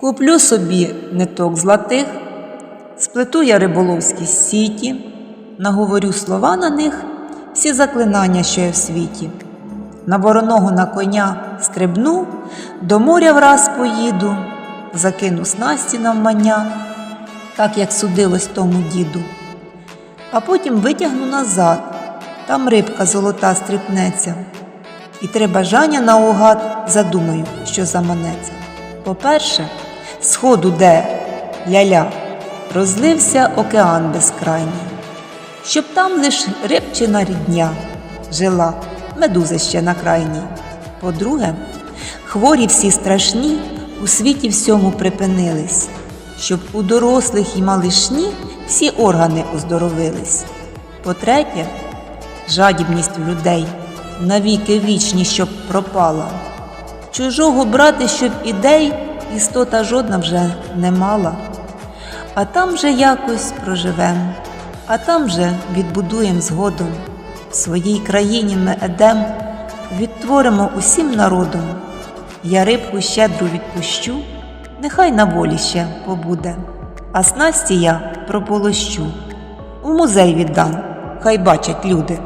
Куплю собі ниток златих, сплету я риболовські сіті, наговорю слова на них, всі заклинання, що є в світі. На вороного на коня стрибну, до моря враз поїду, закину снасті навмання, так як судилось тому діду. А потім витягну назад, там рибка золота стріпнеться. І три бажання наугад задумаю, що заманеться. По-перше, сходу де ля-ля, розлився океан безкрайній, щоб там лиш рибчина рідня жила, медуза ще на крайній. По-друге, хворі всі страшні у світі всьому припинились, щоб у дорослих і малишні всі органи оздоровились. По-третє, жадібність в людей навіки вічні, щоб пропала. Чужого брати, щоб ідей істота жодна вже не мала. А там же якось проживем, а там же відбудуєм згодом. В своїй країні ми едем, відтворимо усім народом. Я рибку щедру відпущу, нехай на волі ще побуде, а снасті я прополощу. У музей віддам, хай бачать люди.